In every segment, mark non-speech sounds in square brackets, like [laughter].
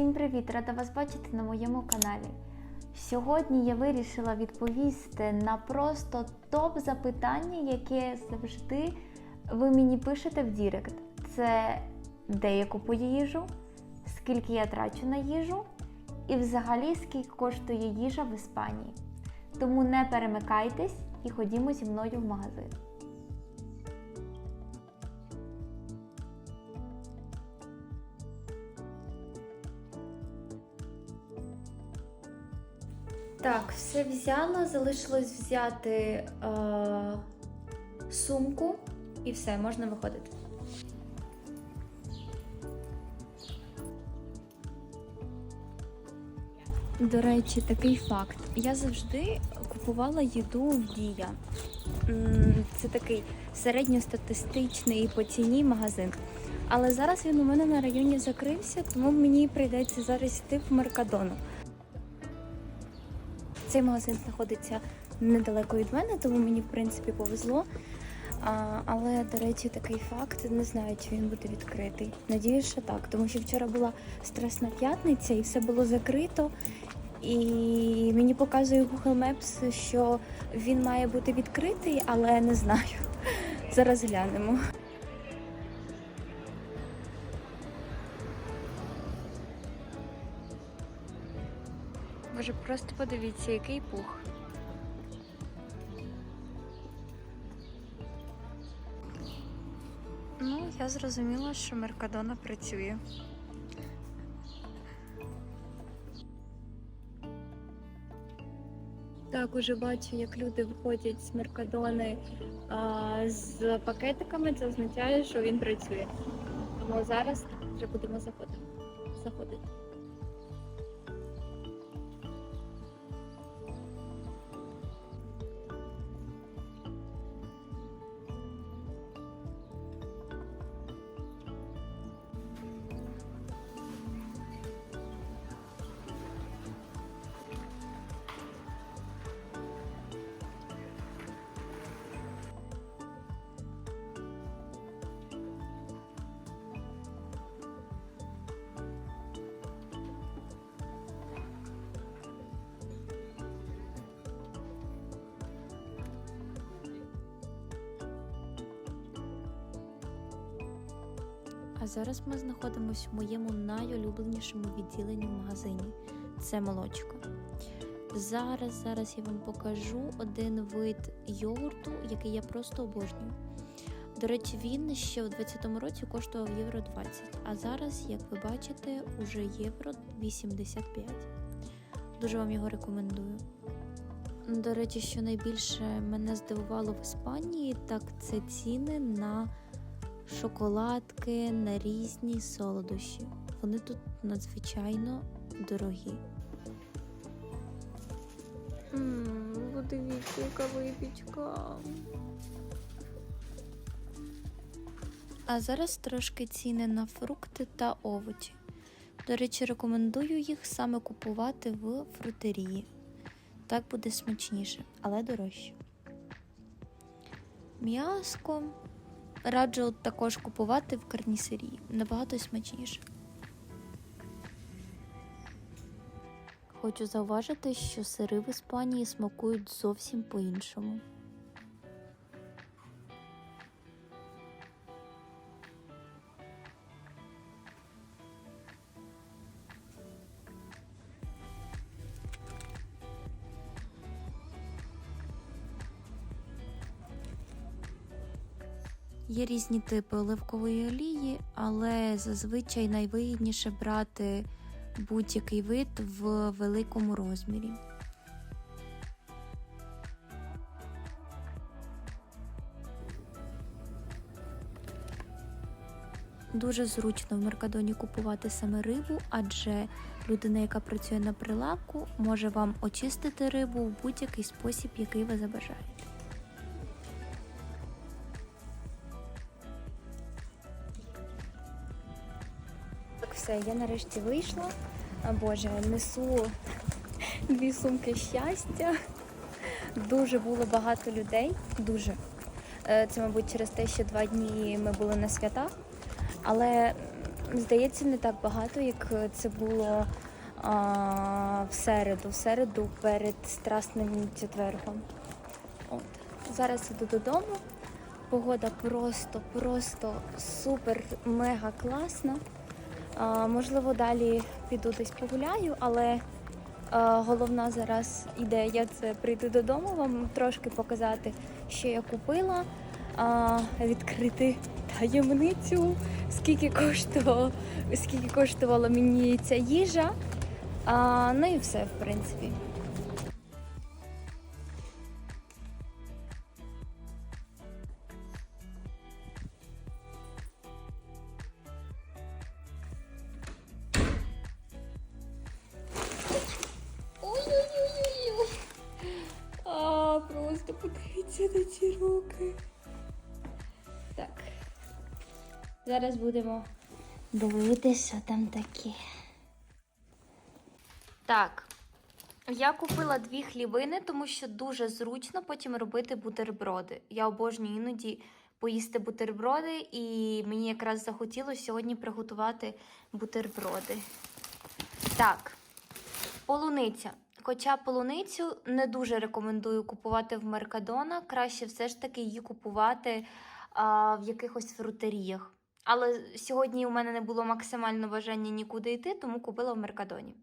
Всім привіт! Рада вас бачити на моєму каналі. Сьогодні я вирішила відповісти на просто топ запитання, яке завжди ви мені пишете в Дірект. Це де я купую їжу, скільки я трачу на їжу, і взагалі скільки коштує їжа в Іспанії. Тому не перемикайтесь і ходімо зі мною в магазин. Так, все взяла, залишилось взяти е, сумку і все, можна виходити. До речі, такий факт. Я завжди купувала їду в Дія. Це такий середньостатистичний по ціні магазин. Але зараз він у мене на районі закрився, тому мені прийдеться зараз йти в Меркадону. Цей магазин знаходиться недалеко від мене, тому мені в принципі повезло. А, але, до речі, такий факт, не знаю, чи він буде відкритий. Надіюсь, що так, тому що вчора була стресна п'ятниця і все було закрито. І мені показує Google Maps, що він має бути відкритий, але не знаю. [laughs] Зараз глянемо. Боже, просто подивіться, який пух. Ну, я зрозуміла, що Меркадона працює. Так, уже бачу, як люди виходять з Меркадони а, з пакетиками. Це означає, що він працює. Тому зараз вже будемо заходити. заходити. А зараз ми знаходимося в моєму найулюбленішому відділенні в магазині це молочко. Зараз, зараз я вам покажу один вид йогурту, який я просто обожнюю. До речі, він ще у 2020 році коштував євро 20, а зараз, як ви бачите, уже євро 85. Дуже вам його рекомендую. До речі, що найбільше мене здивувало в Іспанії, так це ціни на шоколадки, на різні солодощі. Вони тут надзвичайно дорогі. Ммм, подивіться, яка випічка. А зараз трошки ціни на фрукти та овочі. До речі, рекомендую їх саме купувати в фрутерії. Так буде смачніше, але дорожче. М'яско раджу також купувати в карнісерії. Набагато смачніше. Хочу зауважити, що сири в Іспанії смакують зовсім по-іншому. Є різні типи оливкової олії, але зазвичай найвигідніше брати будь-який вид в великому розмірі. Дуже зручно в Меркадоні купувати саме рибу, адже людина, яка працює на прилавку, може вам очистити рибу в будь-який спосіб, який ви забажаєте. Все, я нарешті вийшла. Боже, несу [laughs] дві сумки щастя. Дуже було багато людей. Дуже. Е, Це, мабуть, через те, що два дні ми були на свята. Але здається, не так багато, як це було а, в середу, в середу перед Страсним четвергом. От. Зараз іду додому. Погода просто, просто супер, мега класна. Можливо, далі піду десь погуляю, але головна зараз ідея це прийти додому, вам трошки показати, що я купила, відкрити таємницю, скільки коштувало, скільки коштувала мені ця їжа. Ну і все, в принципі. На ці руки. Так. Зараз будемо дивитися, що там таке. Так. Я купила дві хлібини, тому що дуже зручно потім робити бутерброди. Я обожнюю іноді поїсти бутерброди, і мені якраз захотілося сьогодні приготувати бутерброди. Так, полуниця. Хоча полуницю не дуже рекомендую купувати в Меркадона, краще все ж таки її купувати а, в якихось фрутеріях. Але сьогодні у мене не було максимально бажання нікуди йти, тому купила в Меркадоні.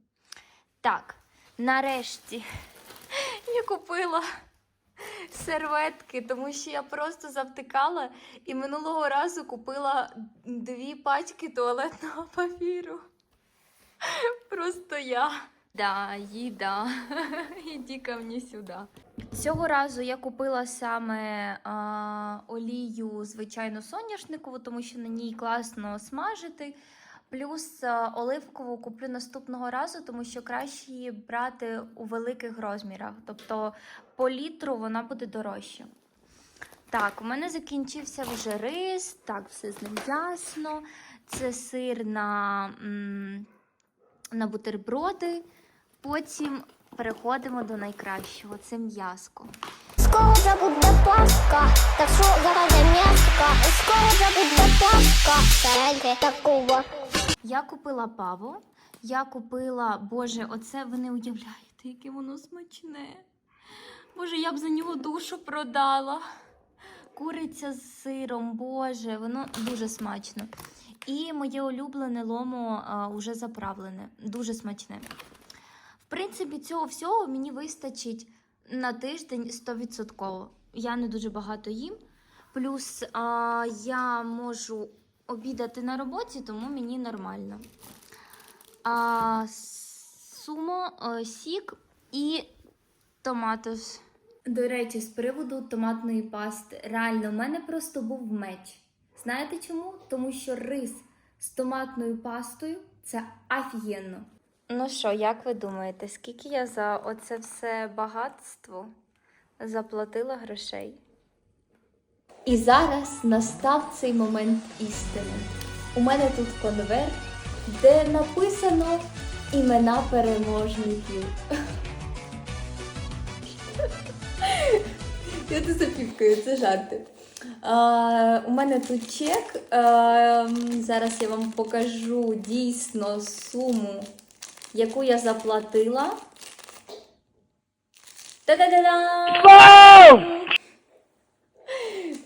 Так, нарешті [laughs] я купила серветки, тому що я просто завтикала і минулого разу купила дві пачки туалетного папіру. [laughs] Просто я. Да, їда. [laughs] Іди ко мені сюди. Цього разу я купила саме а, олію, звичайну соняшникову, тому що на ній класно смажити. Плюс а, оливкову куплю наступного разу, тому що краще її брати у великих розмірах. Тобто по літру вона буде дорожча. Так, у мене закінчився вже рис. Так, все з ним ясно. Це сир на, м, на бутерброди. Потім переходимо до найкращого це м'яско. Скоро вже буде Пасха, так що заради м'яска. Скоро вже буде Пасха, заради такого. Я купила паво. Я купила, боже, оце ви не уявляєте, яке воно смачне. Боже, я б за нього душу продала. Куриця з сиром, боже, воно дуже смачно. І моє улюблене ломо а, уже заправлене, дуже смачне. Принципі, цього всього мені вистачить на тиждень 100%. Я не дуже багато їм. Плюс а, я можу обідати на роботі, тому мені нормально. А, сумо, е, сік і томатос. До речі, з приводу томатної пасти. Реально, в мене просто був меч. Знаєте чому? Тому що рис з томатною пастою це офігенно. Ну що, як ви думаєте, скільки я за оце все багатство заплатила грошей? І зараз настав цей момент істини. У мене тут конверт, де написано імена переможників. [laughs] Я тут запівкаю, це жарти. А, у мене тут чек. А, зараз я вам покажу дійсно суму, яку я заплатила. Та-да-да-да!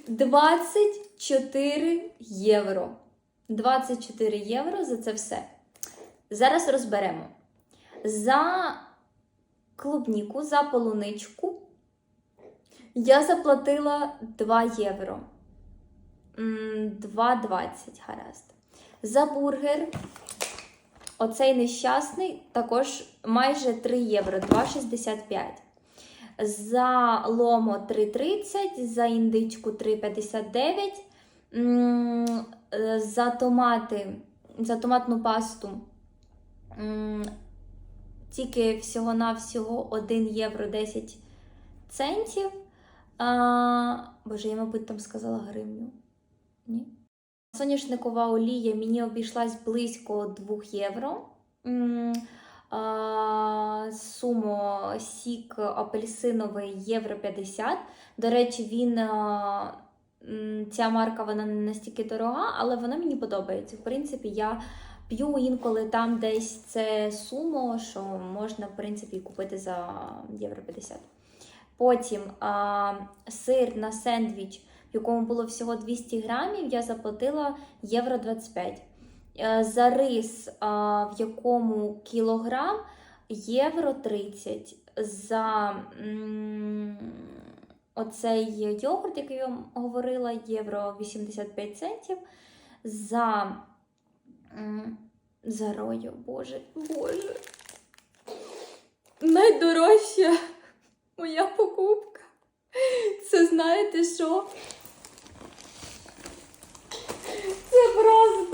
24 євро. 24 євро за це все. Зараз розберемо. За клубніку, за полуничку я заплатила 2 євро. М, 2,20 гаразд. За бургер, оцей нещасний, також майже 3 євро, 2,65. За ломо 3,30, за індичку 3,59. Е, За томати, за томатну пасту тільки всього-навсього 1 євро 10 центів. А, боже, я, мабуть, там сказала гривню. Ні? Соняшникова олія мені обійшлась близько 2 євро. Сумо сік апельсиновий євро 50. До речі, він ця марка вона не настільки дорога, але вона мені подобається. В принципі, я п'ю інколи там десь це сумо, що можна, в принципі, купити за євро 50. Потім а, сир на сендвіч, якому було всього 200 грамів, я заплатила євро 25. Е, За рис, в якому кілограм євро 30. За оцей йогурт, який я вам говорила, євро 85 центів. За, за рою, боже, боже. Найдорожча моя покупка. Це знаєте що? Це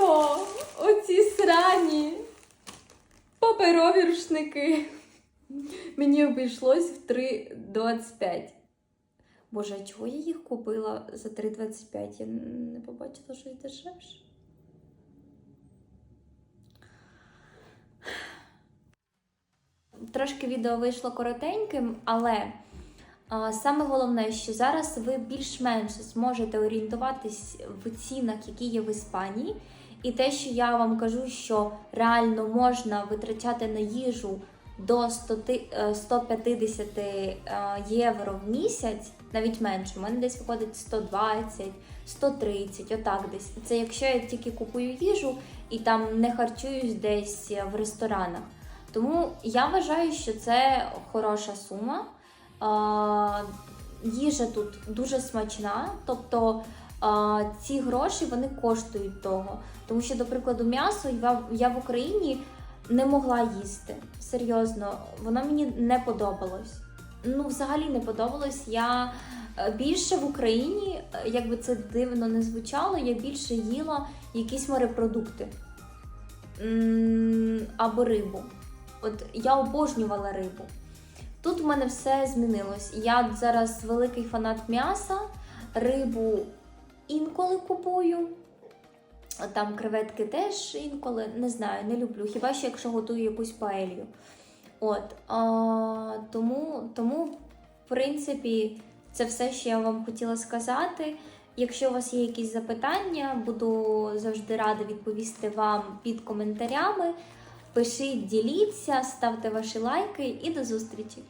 просто оці срані паперові рушники. Мені обійшлось в 3,25. Боже, а чого я їх купила за 3,25? Я не побачила, що їх дешевше. Трошки відео вийшло коротеньким, але а, саме головне, що зараз ви більш-менш зможете орієнтуватись в цінах, які є в Іспанії. І те, що я вам кажу, що реально можна витрачати на їжу до 100 ти- е, 150 е, євро в місяць, навіть менше. У мене десь виходить 120, 130, отак десь. Це якщо я тільки купую їжу і там не харчуюсь десь в ресторанах. Тому я вважаю, що це хороша сума. Їжа тут дуже смачна, тобто ці гроші вони коштують того. Тому що, до прикладу, м'ясо я, в Україні не могла їсти. Серйозно, воно мені не подобалось. Ну, взагалі не подобалось. Я е, більше в Україні, е, як би це дивно не звучало, я більше їла якісь морепродукти або рибу. От я обожнювала рибу. Тут в мене все змінилось. Я зараз великий фанат м'яса, рибу інколи купую. Там креветки теж інколи не знаю, не люблю. Хіба що якщо готую якусь паелью. От, а, тому, тому, в принципі, це все, що я вам хотіла сказати. Якщо у вас є якісь запитання, буду завжди рада відповісти вам під коментарями. Пишіть, діліться, ставте ваші лайки і до зустрічі!